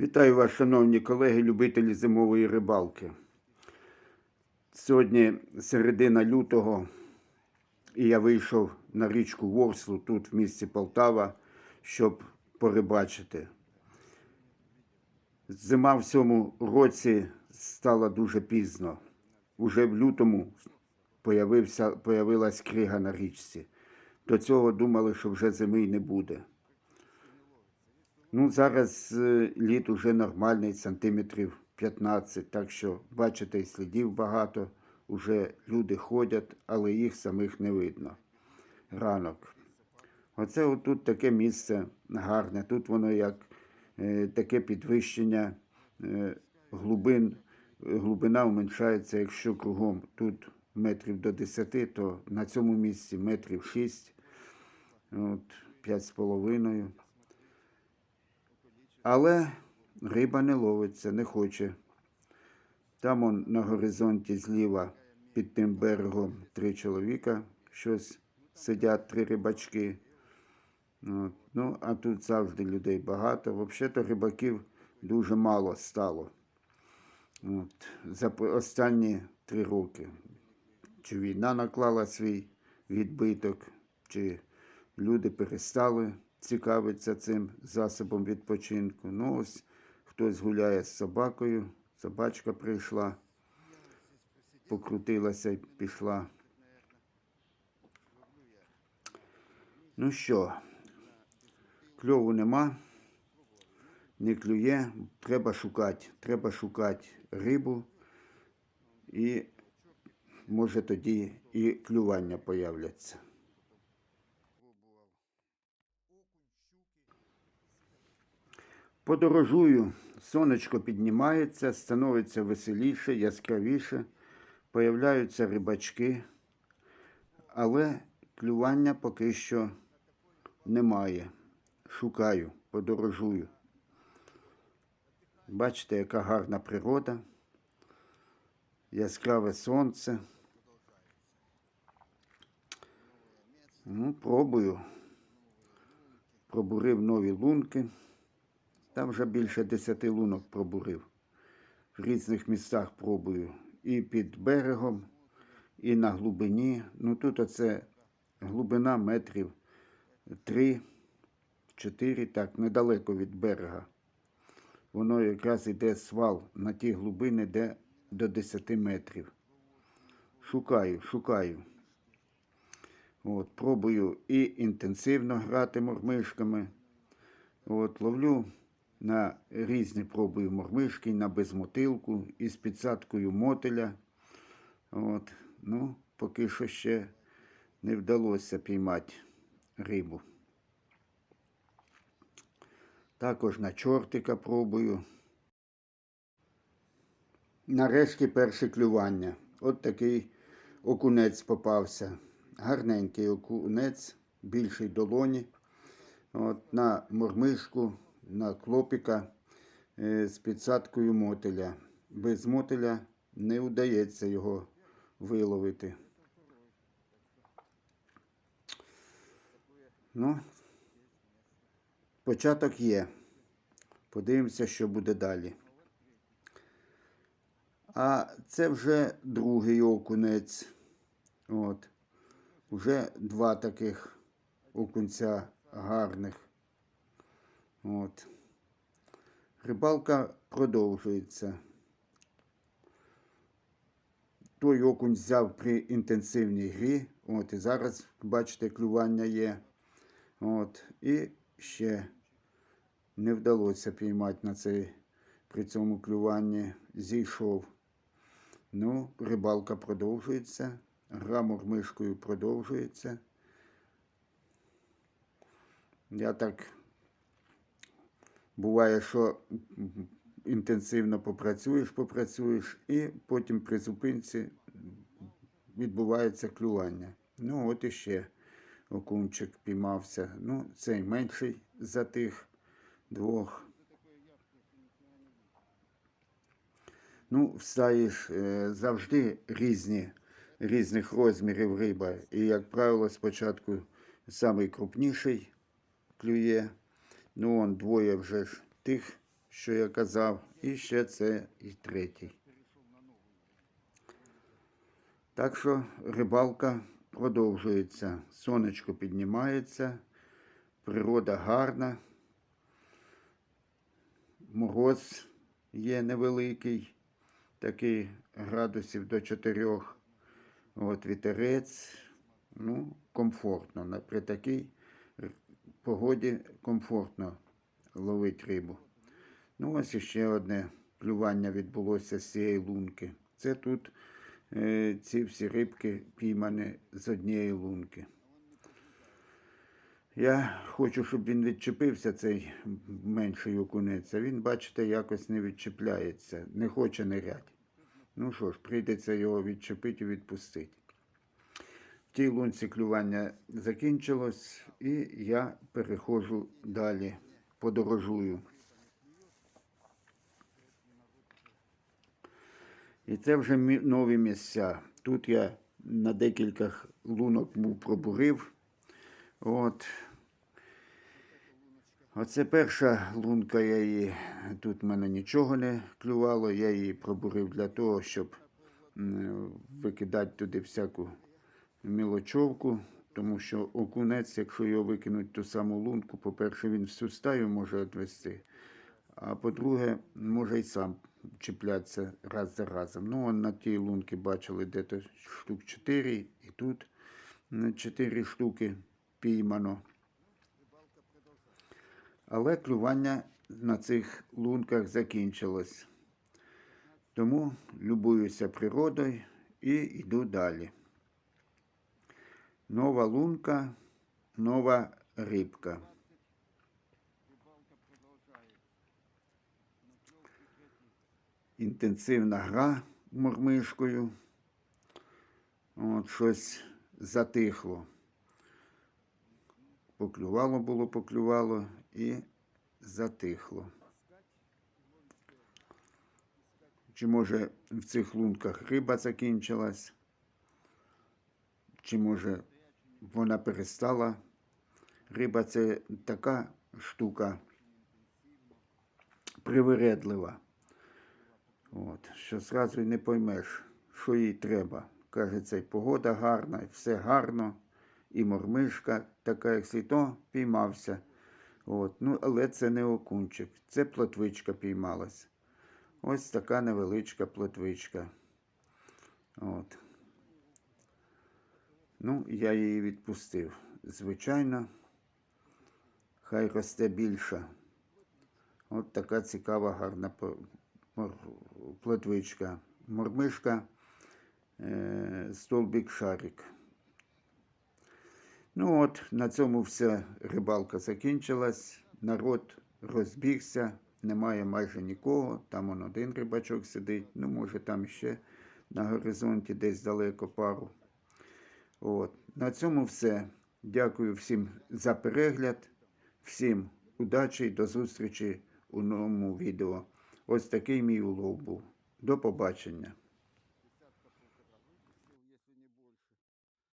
Вітаю вас, шановні колеги, любителі зимової рибалки. Сьогодні середина лютого, і я вийшов на річку Ворслу тут в місті Полтава, щоб порибачити. Зима в цьому році стала дуже пізно. Уже в лютому появився, крига на річці. До цього думали, що вже зими й не буде. Ну, зараз е, лід уже нормальний, сантиметрів 15, так що, бачите, і слідів багато, уже люди ходять, але їх самих не видно. Ранок. Оце отут таке місце гарне. Тут воно як е, таке підвищення е, глибин. Глибина уменшається, якщо кругом тут метрів до 10, то на цьому місці метрів 6, от, 5,5. Але риба не ловиться, не хоче. Там он на горизонті зліва під тим берегом три чоловіка, щось сидять, три рибачки. От. Ну, а тут завжди людей багато. Взагалі-то рибаків дуже мало стало. От. За останні три роки. Чи війна наклала свій відбиток, чи люди перестали цікавитися цим засобом відпочинку. Ну, ось хтось гуляє з собакою, собачка прийшла, покрутилася і пішла. Ну що, кльову нема, не клює, треба шукати, треба шукати рибу і може тоді і клювання появляться. Подорожую, сонечко піднімається, становиться веселіше, яскравіше, появляються рибачки, але клювання поки що немає. Шукаю, подорожую. Бачите, яка гарна природа, яскраве сонце. Ну, пробую. Пробурив нові лунки. Там вже більше десяти лунок пробурив. В різних містах пробую. І під берегом, і на глибині. Ну тут оце глибина метрів 3-4, так, недалеко від берега. Воно якраз іде свал на ті глибини, де до 10 метрів. Шукаю, шукаю. От, пробую і інтенсивно грати мормишками. От, ловлю на різні пробую мормишки, на безмотилку і з підсадкою мотеля. От, ну, поки що ще не вдалося піймати рибу. Також на чортика пробую. Нарешті перше клювання. От такий окунець попався. Гарненький окунець, більший долоні. От, на мормишку, на клопіка е, з підсадкою мотеля. Без мотеля не вдається його виловити. Ну, початок є. Подивимося, що буде далі. А це вже другий окунець. От. Уже два таких окунця гарних. От. Рибалка продовжується. Той окунь взяв при інтенсивній грі. От, і зараз, бачите, клювання є. От, і ще не вдалося піймати на цей при цьому клюванні. Зійшов. Ну, рибалка продовжується. Гра мормишкою продовжується. Я так буває, що інтенсивно попрацюєш, попрацюєш, і потім при зупинці відбувається клювання. Ну, от іще окунчик піймався. Ну, цей менший за тих двох. Ну, встаєш е, завжди різні, різних розмірів риба. І, як правило, спочатку самий крупніший клює. Ну, он двоє вже ж тих що я казав, і ще це і третій. Так що рибалка продовжується. Сонечко піднімається, природа гарна, мороз є невеликий, такий градусів до 4. От вітерець, ну, комфортно. При такій погоді комфортно ловити рибу. Ну, ось іще одне клювання відбулося з цієї лунки. Це тут е, ці всі рибки піймані з однієї лунки. Я хочу, щоб він відчепився, цей менший окунець. А він, бачите, якось не відчіпляється, не хоче ниряти. Ну що ж, прийдеться його відчепити і відпустити. Тій лунці клювання закінчилось, і я переходжу далі, подорожую. І це вже нові місця. Тут я на декілька лунок був пробурив. От. Оце перша лунка, я її, тут в мене нічого не клювало, я її пробурив для того, щоб викидати туди всяку мілочовку, тому що окунець, якщо його викинуть ту саму лунку, по-перше, він всю стаю може відвести, а по-друге, може й сам чіплятися раз за разом. Ну, на тій лунці бачили де-то штук 4, і тут 4 штуки піймано. Але клювання на цих лунках закінчилось. Тому любуюся природою і йду далі. Нова лунка, нова рибка. Інтенсивна гра мормишкою. От щось затихло. Поклювало було, поклювало і затихло. Чи може в цих лунках риба закінчилась, чи може вона перестала. Риба це така штука привередлива. От, що зразу не поймеш, що їй треба. Кажеться, і погода гарна, все гарно, і мормишка така, як світо, піймався. От, ну, але це не окунчик, це плотвичка піймалась. Ось така невеличка плотвичка. От. Ну, я її відпустив. Звичайно, хай росте більше. От така цікава, гарна плотвичка. Мормишка, е, столбик шарик. Ну от, на цьому вся рибалка закінчилась. Народ розбігся, немає майже нікого. Там он один рибачок сидить. Ну, може, там ще на горизонті десь далеко пару. От. На цьому все. Дякую всім за перегляд. Всім удачі і до зустрічі у новому відео. Ось такий мій улов був. До побачення.